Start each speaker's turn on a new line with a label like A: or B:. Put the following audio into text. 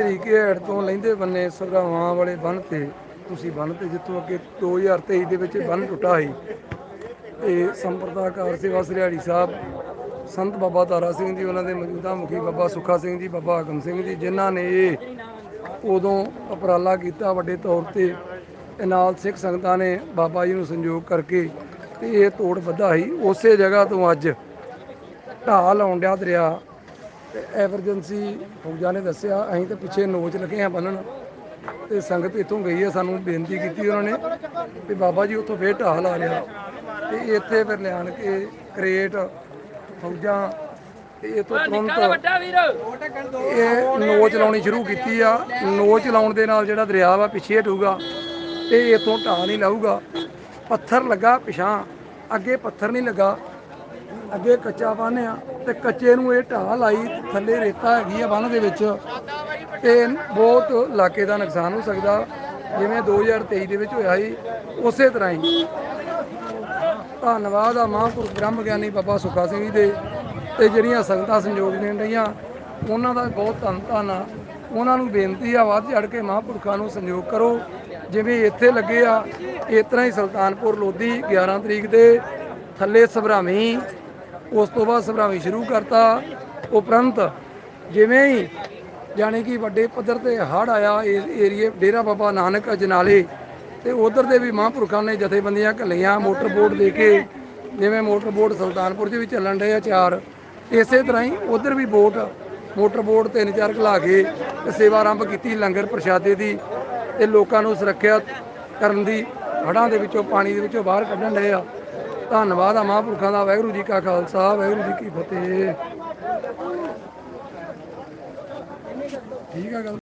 A: ਤਰੀਕੇ ਹੈਡ ਤੋਂ ਲੈਂਦੇ ਬੰਨੇ ਸਭਰਾਵਾਂ ਵਾਲੇ ਬੰਨ ਤੇ, ਤੁਸੀਂ ਬੰਨ ਤੇ ਜਿੱਥੋਂ ਅੱਗੇ 2023 ਦੇ ਵਿੱਚ ਬੰਨ ਟੁੱਟਾ ਸੀ। ਤੇ ਸੰਪਰਦਾਕਾਰ ਸੇਵਾ ਸਰਿਆੜੀ ਸਾਹਿਬ, ਸੰਤ ਬਾਬਾ ਤਾਰਾ ਸਿੰਘ ਜੀ, ਉਹਨਾਂ ਦੇ ਮੌਜੂਦਾ ਮੁਖੀ ਬਾਬਾ ਸੁੱਖਾ ਸਿੰਘ ਜੀ, ਬਾਬਾ ਆਗਮ ਸਿੰਘ ਜੀ, ਜਿਨ੍ਹਾਂ ਨੇ ਇਹ ਉਦੋਂ ਉਪਰਾਲਾ ਕੀਤਾ ਵੱਡੇ ਤੌਰ ਤੇ। ਨਾਲ ਸਿੱਖ ਸੰਗਤਾਂ ਨੇ ਬਾਬਾ ਜੀ ਨੂੰ ਸੰਯੋਗ ਕਰਕੇ ਤੇ ਇਹ ਤੋੜ ਵਧਾ ਸੀ। ਉਸੇ ਜਗ੍ਹਾ ਤੋਂ ਅੱਜ ਢਾਹ ਲਾਉਣ ਦਰਿਆ ਤੇ ਐਮਰਜੈਂਸੀ ਫੌਜਾਂ ਨੇ ਦੱਸਿਆ ਅਸੀਂ ਤੇ ਪਿੱਛੇ ਨੋਚ ਲੱਗੇ ਆ ਬੰਨਣ। ਤੇ ਸੰਗਤ ਇੱਥੋਂ ਗਈ ਹੈ ਸਾਨੂੰ ਬੇਨਤੀ ਕੀਤੀ ਉਹਨਾਂ ਨੇ ਵੀ ਬਾਬਾ ਜੀ ਉੱਥੋਂ ਫੇਰ ਢਾਹ ਲਾ ਰਿਹਾ ਤੇ ਇੱਥੇ ਫਿਰ ਲਿਆਣ ਕੇ ਕ੍ਰੇਟ ਫੌਜਾਂ ਤੇ ਇਥੋਂ ਤੁਰੰਤ
B: ਵੱਡਾ ਵੀਰ?
A: ਇਹ ਨੋਚ ਲਾਉਣੀ ਸ਼ੁਰੂ ਕੀਤੀ ਆ। ਨੋਚ ਲਾਉਣ ਦੇ ਨਾਲ ਜਿਹੜਾ ਦਰਿਆ ਵਾ ਪਿੱਛੇ ਹਟੂਗਾ ਤੇ ਇਥੋਂ ਢਾਹ ਨਹੀਂ ਲਾਊਗਾ। ਪੱਥਰ ਲੱਗਾ ਪਿਛਾਂ ਅੱਗੇ ਪੱਥਰ ਨਹੀਂ ਲੱਗਾ। ਅੱਗੇ ਕੱਚਾ ਬੰਨ੍ਹ ਆ ਤੇ ਕੱਚੇ ਨੂੰ ਇਹ ਢਾਹ ਲਾਈ ਥੱਲੇ ਰੇਤਾ ਹੈਗੀ ਆ ਬੰਨ ਦੇ ਵਿੱਚ। ਤੇ ਬਹੁਤ ਇਲਾਕੇ ਦਾ ਨੁਕਸਾਨ ਹੋ ਸਕਦਾ। ਜਿਵੇਂ 2023 ਦੇ ਵਿੱਚ ਹੋਇਆ ਸੀ, ਉਸੇ ਤਰ੍ਹਾਂ ਹੀ। ਧੰਨਵਾਦ ਆ ਮਹਾਂਪੁਰਖ ਬ੍ਰਹਮ ਗਿਆਨੀ ਬਾਬਾ ਸੁੱਖਾ ਸਿੰਘ ਜੀ ਦੇ ਤੇ ਜਿਹੜੀਆਂ ਸੰਗਤਾਂ ਸੰਯੋਗ ਦੇਣ ਰਹੀਆਂ, ਉਹਨਾਂ ਦਾ ਬਹੁਤ ਧੰਨ ਧੰਨ ਆ। ਉਹਨਾਂ ਨੂੰ ਬੇਨਤੀ ਆ, ਵੱਧ ਚੜ ਕੇ ਮਹਾਂਪੁਰਖਾਂ ਨੂੰ ਸੰਯੋਗ ਕਰੋ। ਜਿਵੇਂ ਇੱਥੇ ਲੱਗੇ ਆ, ਇਸ ਤਰ੍ਹਾਂ ਹੀ ਸੁਲਤਾਨਪੁਰ ਲੋਧੀ 11 ਤਰੀਕ ਦੇ ਥੱਲੇ ਸਭਰਾਵੀ ਉਸ ਤੋਂ ਬਾਅਦ ਸਭਰਾਵੀ ਸ਼ੁਰੂ ਕਰਤਾ। ਉਪਰੰਤ ਜਿਵੇਂ ਹੀ ਜਾਣੀ ਕਿ ਵੱਡੇ ਪੱਧਰ ਤੇ ਹੜ੍ਹ ਆਇਆ ਇਸ ਏਰੀਏ ਡੇਰਾ ਬਾਬਾ ਨਾਨਕ ਅਜਨਾਲੇ ਤੇ ਉਧਰ ਦੇ ਵੀ ਮਹਾਂਪੁਰਖਾਂ ਨੇ ਜਥੇਬੰਦੀਆਂ ਘੱਲੀਆਂ, ਮੋਟਰ ਬੋਟ ਦੇ ਕੇ, ਜਿਵੇਂ ਮੋਟਰ ਬੋਟ ਸੁਲਤਾਨਪੁਰ 'ਚ ਵੀ ਚੱਲਣ ਡਏ ਆ ਚਾਰ, ਇਸੇ ਤਰ੍ਹਾਂ ਹੀ ਉਧਰ ਵੀ ਬੋਟ, ਮੋਟਰ ਬੋਟ ਤਿੰਨ ਚਾਰ ਘਲਾ ਕੇ ਤੇ ਸੇਵਾ ਆਰੰਭ ਕੀਤੀ ਲੰਗਰ ਪ੍ਰਸ਼ਾਦੇ ਦੀ ਤੇ ਲੋਕਾਂ ਨੂੰ ਸੁਰੱਖਿਅਤ ਕਰਨ ਦੀ, ਹੜ੍ਹਾਂ ਦੇ ਵਿੱਚੋਂ, ਪਾਣੀ ਦੇ ਵਿੱਚੋਂ ਬਾਹਰ ਕੱਢਣ ਡਏ ਆ। ਧੰਨਵਾਦ ਆ ਮਹਾਂਪੁਰਖਾਂ ਦਾ। ਵਾਹਿਗੁਰੂ ਜੀ ਕਾ ਖਾਲਸਾ, ਵਾਹਿਗੁਰੂ ਜੀ ਕੀ ਫਤਿਹ। ਠੀਕ ਆ ਗੱਲ?